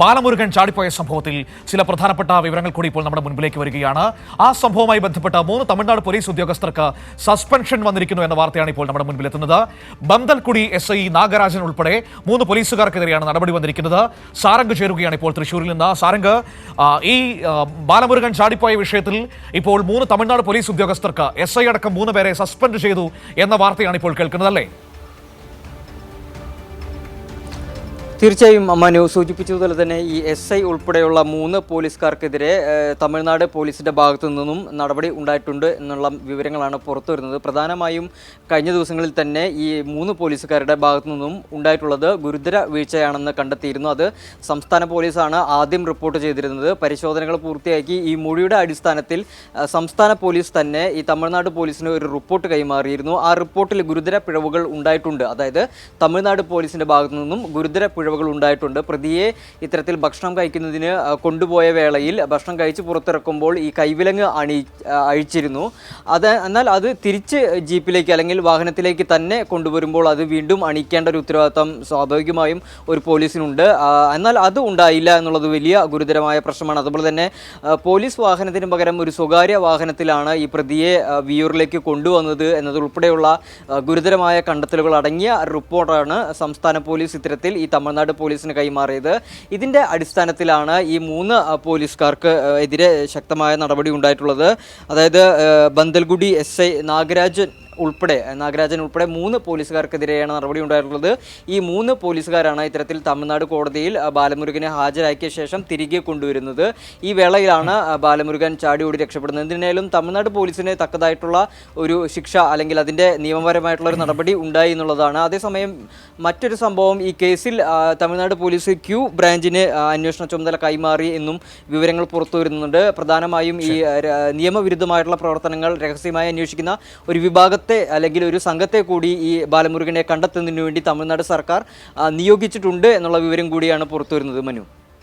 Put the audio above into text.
ബാലമുരുകൻ ചാടിപ്പോയ സംഭവത്തിൽ ചില പ്രധാനപ്പെട്ട വിവരങ്ങൾ കൂടി ഇപ്പോൾ നമ്മുടെ മുൻപിലേക്ക് വരികയാണ്. ആ സംഭവവുമായി ബന്ധപ്പെട്ട മൂന്ന് തമിഴ്നാട് പോലീസ് ഉദ്യോഗസ്ഥർക്ക് സസ്പെൻഷൻ വന്നിരിക്കുന്നു എന്ന വാർത്തയാണ് ഇപ്പോൾ നമ്മുടെ മുൻപിലെത്തുന്നത്. ബന്തൽക്കുടി എസ് ഐ നാഗരാജൻ ഉൾപ്പെടെ മൂന്ന് പോലീസുകാർക്കെതിരെയാണ് നടപടി വന്നിരിക്കുന്നത്. സാരംഗ് ചേരുകയാണ് ഇപ്പോൾ തൃശ്ശൂരിൽ നിന്ന്. സാരംഗ് ഈ ബാലമുരുകൻ ചാടിപ്പോയ വിഷയത്തിൽ ഇപ്പോൾ മൂന്ന് തമിഴ്നാട് പോലീസ് ഉദ്യോഗസ്ഥർക്ക് എസ് ഐ അടക്കം മൂന്ന് പേരെ സസ്പെൻഡ് ചെയ്തു എന്ന വാർത്തയാണ് ഇപ്പോൾ കേൾക്കുന്നത് അല്ലേ? തീർച്ചയായും മനു സൂചിപ്പിച്ചതുപോലെ തന്നെ ഈ എസ് ഐ ഉൾപ്പെടെയുള്ള മൂന്ന് പോലീസുകാർക്കെതിരെ തമിഴ്നാട് പോലീസിന്റെ ഭാഗത്തു നിന്നും നടപടി ഉണ്ടായിട്ടുണ്ട് എന്നുള്ള വിവരങ്ങളാണ് പുറത്തു വരുന്നത്. പ്രധാനമായും കഴിഞ്ഞ ദിവസങ്ങളിൽ തന്നെ ഈ മൂന്ന് പോലീസുകാരുടെ ഭാഗത്തു നിന്നും ഉണ്ടായിട്ടുള്ളത് ഗുരുതര വീഴ്ചയാണെന്ന് കണ്ടെത്തിയിരുന്നു. അത് സംസ്ഥാന പോലീസാണ് ആദ്യം റിപ്പോർട്ട് ചെയ്തിരുന്നത്. പരിശോധനകൾ പൂർത്തിയാക്കി ഈ മൊഴിയുടെ അടിസ്ഥാനത്തിൽ സംസ്ഥാന പോലീസ് തന്നെ ഈ തമിഴ്നാട് പോലീസിന് ഒരു റിപ്പോർട്ട് കൈമാറിയിരുന്നു. ആ റിപ്പോർട്ടിൽ ഗുരുതര പിഴവുകൾ ഉണ്ടായിട്ടുണ്ട്. അതായത് തമിഴ്നാട് പോലീസിന്റെ ഭാഗത്തു നിന്നും ഗുരുതര പിഴവുകൾ ഉണ്ടായിട്ടുണ്ട്. പ്രതിയെ ഇത്തരത്തിൽ ഭക്ഷണം കഴിക്കുന്നതിന് കൊണ്ടുപോയ വേളയിൽ ഭക്ഷണം കഴിച്ച് പുറത്തിറക്കുമ്പോൾ ഈ കൈവിലങ്ങ് അണി അഴിച്ചിരുന്നു. അത് എന്നാൽ അത് തിരിച്ച് ജീപ്പിലേക്ക് അല്ലെങ്കിൽ വാഹനത്തിലേക്ക് തന്നെ കൊണ്ടുവരുമ്പോൾ അത് വീണ്ടും അണിക്കേണ്ട ഒരു ഉത്തരവാദിത്തം സ്വാഭാവികമായും ഒരു പോലീസിനുണ്ട്. എന്നാൽ അത് ഉണ്ടായില്ല എന്നുള്ളത് വലിയ ഗുരുതരമായ പ്രശ്നമാണ്. അതുപോലെ തന്നെ പോലീസ് വാഹനത്തിന് പകരം ഒരു സ്വകാര്യ വാഹനത്തിലാണ് ഈ പ്രതിയെ വിയൂറിലേക്ക് കൊണ്ടുവന്നത് എന്നതുൾപ്പെടെയുള്ള ഗുരുതരമായ കണ്ടെത്തലുകൾ അടങ്ങിയ റിപ്പോർട്ടാണ് സംസ്ഥാന പോലീസ് ഇത്തരത്തിൽ ഈ തമിഴ്നാട് പോലീസിന് കൈമാറിയത്. ഇതിന്റെ അടിസ്ഥാനത്തിലാണ് ഈ മൂന്ന് പോലീസുകാർക്ക് എതിരെ ശക്തമായ നടപടി ഉണ്ടായിട്ടുള്ളത്. അതായത് ബന്തൽഗുഡി എസ് ഐ നാഗരാജൻ ഉൾപ്പെടെ നാഗരാജൻ ഉൾപ്പെടെ മൂന്ന് പോലീസുകാർക്കെതിരെയാണ് നടപടി ഉണ്ടായിട്ടുള്ളത്. ഈ മൂന്ന് പോലീസുകാരാണ് ഇത്തരത്തിൽ തമിഴ്നാട് കോടതിയിൽ ബാലമുരുകനെ ഹാജരാക്കിയ ശേഷം തിരികെ കൊണ്ടുവരുന്നത്. ഈ വേളയിലാണ് ബാലമുരുകൻ ചാടിയോടി രക്ഷപ്പെടുന്നത്. എന്തിനായാലും തമിഴ്നാട് പോലീസിന് തക്കതായിട്ടുള്ള ഒരു ശിക്ഷ അല്ലെങ്കിൽ അതിന്റെ നിയമപരമായിട്ടുള്ള ഒരു നടപടി ഉണ്ടായി എന്നുള്ളതാണ്. അതേസമയം മറ്റൊരു സംഭവം ഈ കേസിൽ തമിഴ്നാട് പോലീസ് ക്യൂ ബ്രാഞ്ചിന് അന്വേഷണ ചുമതല കൈമാറി എന്നും വിവരങ്ങൾ പുറത്തു വരുന്നുണ്ട്. പ്രധാനമായും ഈ നിയമവിരുദ്ധമായിട്ടുള്ള പ്രവർത്തനങ്ങൾ രഹസ്യമായി അന്വേഷിക്കുന്ന ഒരു വിഭാഗത്തെ അല്ലെങ്കിൽ ഒരു സംഘത്തെ കൂടി ഈ ബാലമുരുകനെ കണ്ടെത്തുന്നതിന് വേണ്ടി തമിഴ്നാട് സർക്കാർ നിയോഗിച്ചിട്ടുണ്ട് എന്നുള്ള വിവരം കൂടിയാണ് പുറത്തുവരുന്നത്. മനു.